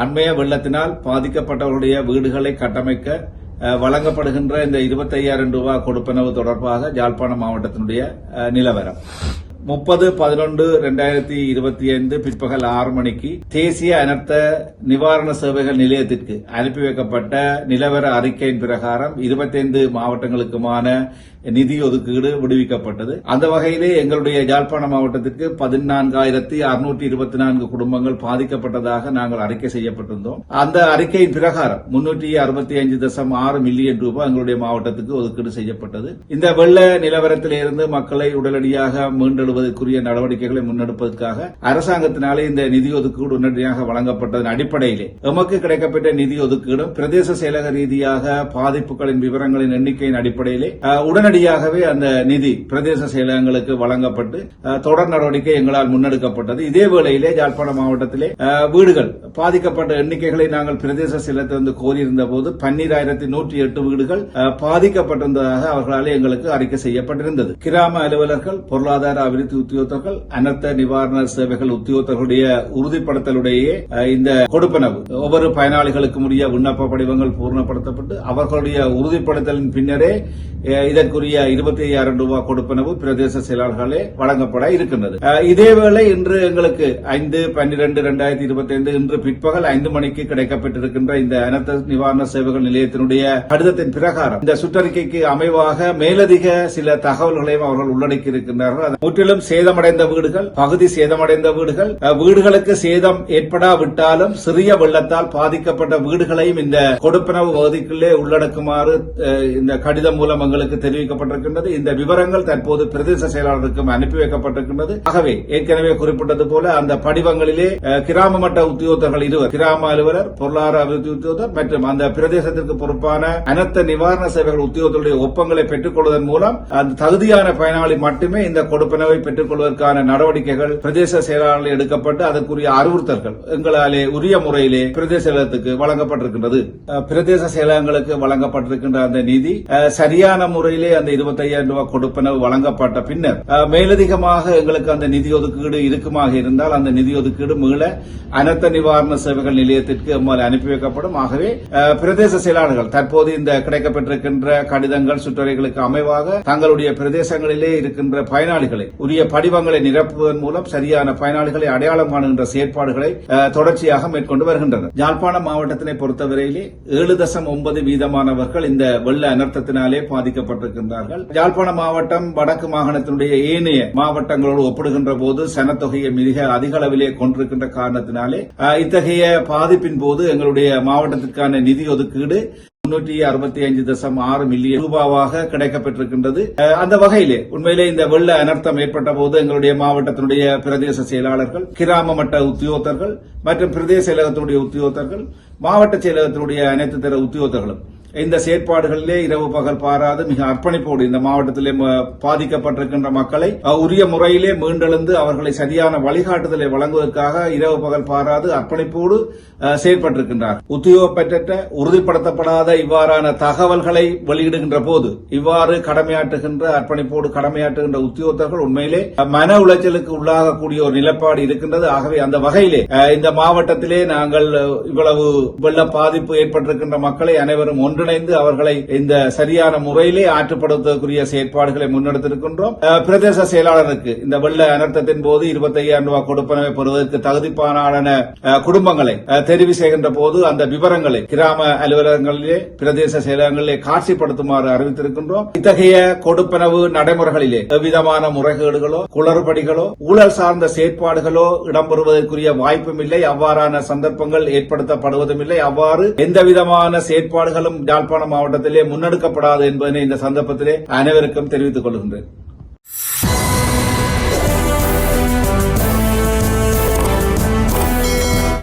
அண்மைய வெள்ளத்தினால் பாதிக்கப்பட்டவர்களுடைய வீடுகளை கட்டமைக்க வழங்கப்படுகின்ற இந்த 25000 ரூபாய் கொடுப்பனவு தொடர்பாக யாழ்ப்பாணம் மாவட்டத்தினுடைய நிலவரம். முப்பது பதினொன்று ரெண்டாயிரத்தி இருபத்தி ஐந்து பிற்பகல் ஆறு மணிக்கு தேசிய அனர்த்த நிவாரண சேவைகள் நிலையத்திற்கு அனுப்பி வைக்கப்பட்ட நிலவர அறிக்கையின் பிரகாரம் 25 மாவட்டங்களுக்குமான நிதி ஒதுக்கீடு விடுவிக்கப்பட்டது. அந்த வகையிலே எங்களுடைய யாழ்ப்பாண மாவட்டத்திற்கு பதினான்காயிரத்தி அறுநூற்றி இருபத்தி நான்கு குடும்பங்கள் பாதிக்கப்பட்டதாக நாங்கள் அறிக்கை செய்யப்பட்டிருந்தோம். அந்த அறிக்கையின் பிரகாரம் முன்னூற்றி அறுபத்தி ஐந்து தசம் ஆறு மில்லியன் ரூபாய் எங்களுடைய மாவட்டத்துக்கு ஒதுக்கீடு செய்யப்பட்டது. இந்த வெள்ள நிலவரத்திலிருந்து மக்களை உடனடியாக மீண்டெழுவதற்குரிய நடவடிக்கைகளை முன்னெடுப்பதற்காக அரசாங்கத்தினாலே இந்த நிதி ஒதுக்கீடு உடனடியாக வழங்கப்பட்டதன் அடிப்படையிலே எமக்கு கிடைக்கப்பட்ட நிதி ஒதுக்கீடும் பிரதேச செயலக ரீதியாக பாதிப்புகளின் விவரங்களின் எண்ணிக்கையின் அடிப்படையிலே உடனடி உடனடியாகவே அந்த நிதி பிரதேச செயலகங்களுக்கு வழங்கப்பட்டு தொடர் நடவடிக்கை எங்களால் முன்னெடுக்கப்பட்டது. இதே வேளையிலே யாழ்ப்பாணம் மாவட்டத்திலே வீடுகள் பாதிக்கப்பட்ட எண்ணிக்கைகளை நாங்கள் பிரதேச செயலத்திலிருந்து கோரியிருந்த போது பன்னிராயிரத்தி நூற்றி எட்டு வீடுகள் பாதிக்கப்பட்டிருந்ததாக அவர்களால் எங்களுக்கு அறிக்கை செய்யப்பட்டிருந்தது. கிராம அலுவலர்கள் பொருளாதார அபிவிருத்தி உத்தியோகத்தர்கள் அனர்த்த நிவாரண சேவைகள் உத்தியோகத்தர்களுடைய உறுதிப்படுத்தலுடைய இந்த கொடுப்பனவு. ஒவ்வொரு பயனாளிகளுக்கும் உரிய விண்ணப்ப படிவங்கள் பூர்ணப்படுத்தப்பட்டு அவர்களுடைய உறுதிப்படுத்தலின் பின்னரே இதற்கு உரிய இருபத்தி ஐயாயிரம் ரூபாய் கொடுப்பனவு பிரதேச செயலாளர்களே வழங்கப்பட இருக்கின்றது. இதேவேளை இன்று எங்களுக்கு ஐந்து பன்னிரண்டு இரண்டாயிரத்தி இருபத்தி ஐந்து இன்று பிற்பகல் ஐந்து மணிக்கு கிடைக்கப்பட்டிருக்கின்ற இந்த அனர்த்த நிவாரண சேவைகள் நிலையத்தினுடைய கடிதத்தின் பிரகாரம் இந்த சுற்றறிக்கைக்கு அமைவாக மேலதிக சில தகவல்களையும் அவர்கள் உள்ளடக்கி இருக்கின்றார்கள். முற்றிலும் சேதமடைந்த வீடுகள் பகுதி சேதமடைந்த வீடுகள் வீடுகளுக்கு சேதம் ஏற்படாவிட்டாலும் சிறிய வெள்ளத்தால் பாதிக்கப்பட்ட வீடுகளையும் இந்த கொடுப்பனவு பகுதிக்குள்ளே உள்ளடக்குமாறு இந்த கடிதம் மூலம் எங்களுக்கு தெரிவிக்க தெரிவிக்கப்பட்டிருக்கின்றது இந்த விவரங்கள் தற்போது பிரதேச செயலாளருக்கும் அனுப்பி வைக்கப்பட்டிருக்கின்றது. ஆகவே ஏற்கனவே குறிப்பிட்டது போல அந்த படிவங்களிலே கிராம மட்ட உத்தியோகத்தர்கள் இருவர் கிராம அலுவலர் பொருளாதார அபிவிருத்தி உத்தியோகத்தர் மற்றும் அந்த பிரதேசத்திற்கு பொறுப்பான அனர்த்த நிவாரண சேவைகள் உத்தியோகத்தருடைய ஒப்பங்களை பெற்றுக் கொள்வதன் மூலம் அந்த தகுதியான பயனாளி மட்டுமே இந்த கொடுப்பனவை பெற்றுக் கொள்வதற்கான நடவடிக்கைகள் பிரதேச செயலாளர்கள் எடுக்கப்பட்டு அதற்குரிய அறிவுறுத்தல்கள் எங்களாலே உரிய முறையிலே பிரதேச செயலகத்துக்கு வழங்கப்பட்டிருக்கின்றது. பிரதேச செயலகங்களுக்கு வழங்கப்பட்டிருக்கின்ற அந்த நிதி அஹ், சரியான முறையிலே அந்த 25000 ரூபாய் கொடுப்பனவு வழங்கப்பட்ட பின்னர் மேலதிகமாக எங்களுக்கு அந்த நிதி ஒதுக்கீடு இருக்குமாக இருந்தால் அந்த நிதி ஒதுக்கீடு மீள அனர்த்த நிவாரண சேவைகள் நிலையத்திற்கு எம்மால் அனுப்பி வைக்கப்படும். ஆகவே பிரதேச செயலாளர்கள் தற்போது இந்த கிடைக்கப்பட்டிருக்கின்ற கடிதங்கள் சுற்றறிகளுக்கு அமைவாக தங்களுடைய பிரதேசங்களிலே இருக்கின்ற பயனாளிகளை உரிய படிவங்களை நிரப்புவதன் மூலம் சரியான பயனாளிகளை அடையாளம் காணுகின்ற செயற்பாடுகளை தொடர்ச்சியாக மேற்கொண்டு வருகின்றனர். யாழ்ப்பாணம் மாவட்டத்தினை பொறுத்தவரையிலே ஏழு தசம் ஒன்பது வீதமானவர்கள் இந்த வெள்ள அனர்த்தத்தினாலே பாதிக்கப்பட்டிருக்கின்றார்கள் யாழ்ப்பாண மாவட்டம் வடக்கு மாகாணத்தினுடைய ஏனைய மாவட்டங்களோடு ஒப்பிடுகின்ற போது சனத்தொகையை மிக அதிக அளவிலே கொண்டிருக்கின்ற காரணத்தினாலே இத்தகைய பாதிப்பின் போது எங்களுடைய மாவட்டத்திற்கான நிதி ஒதுக்கீடு முன்னூற்றி அறுபத்தி ஐந்து தசம் ஆறு மில்லியன் ரூபாவாக கிடைக்கப்பட்டிருக்கின்றது. அஹ், அந்த வகையிலே உண்மையிலே இந்த வெள்ள அனர்த்தம் ஏற்பட்ட போது எங்களுடைய மாவட்டத்தினுடைய பிரதேச செயலாளர்கள் கிராம மட்ட உத்தியோகத்தர்கள் மற்றும் பிரதேச செயலகத்தினுடைய உத்தியோகத்தர்கள் மாவட்ட செயலகத்தினுடைய அனைத்து தர உத்தியோகத்தர்களும் இந்த செயற்பாடுகளிலே இரவு பகல் பாராது மிக அர்ப்பணிப்போடு இந்த மாவட்டத்திலே பாதிக்கப்பட்டிருக்கின்ற மக்களை உரிய முறையிலே மீண்டெழுந்து அவர்களை சரியான வழிகாட்டுதலை வழங்குவதற்காக இரவு பகல் பாராது அர்ப்பணிப்போடு செயற்பட்டிருக்கின்றார். உத்தியோகப்பற்ற உறுதிப்படுத்தப்படாத இவ்வாறான தகவல்களை வெளியிடுகின்ற போது இவ்வாறு கடமையாற்றுகின்ற அர்ப்பணிப்போடு கடமையாற்றுகின்ற உத்தியோகத்தர்கள் உண்மையிலே மன உளைச்சலுக்கு உள்ளாகக்கூடிய ஒரு நிலப்பாடு இருக்கின்றது. ஆகவே அந்த வகையிலே இந்த மாவட்டத்திலே நாங்கள் இவ்வளவு வெள்ள பாதிப்பு ஏற்பட்டிருக்கின்ற மக்களை அனைவரும் ஒன்று ஒன்றிணைந்து அவர்களை இந்த சரியான முறையிலே ஆற்றுப்படுத்தக்கூடிய செயற்பாடுகளை முன்னெடுத்திருக்கின்றோம். பிரதேச செயலாளருக்கு இந்த வெள்ள அனர்த்தத்தின் போது இருபத்தையாயிரம் ரூபாய் கொடுப்பனவை பெறுவதற்கு தகுதிப்பான குடும்பங்களை தெரிவு செய்கின்ற போது அந்த விவரங்களை கிராம அலுவலகங்களிலே பிரதேச செயலகங்களிலே காட்சிப்படுத்துமாறு அறிவித்திருக்கின்றோம். இத்தகைய கொடுப்பனவு நடைமுறைகளிலே எவ்விதமான முறைகேடுகளோ குளறுபடிகளோ ஊழல் சார்ந்த செயற்பாடுகளோ இடம்பெறுவதற்குரிய வாய்ப்பும் இல்லை. அவ்வாறான சந்தர்ப்பங்கள் ஏற்படுத்தப்படுவதும் இல்லை. அவ்வாறு எந்தவிதமான செயற்பாடுகளும் யாழ்ப்பாணம் மாவட்டத்திலே முன்னெடுக்கப்படாது என்பதனை இந்த சந்தர்ப்பத்திலே அனைவருக்கும் தெரிவித்துக் கொள்கின்றேன்.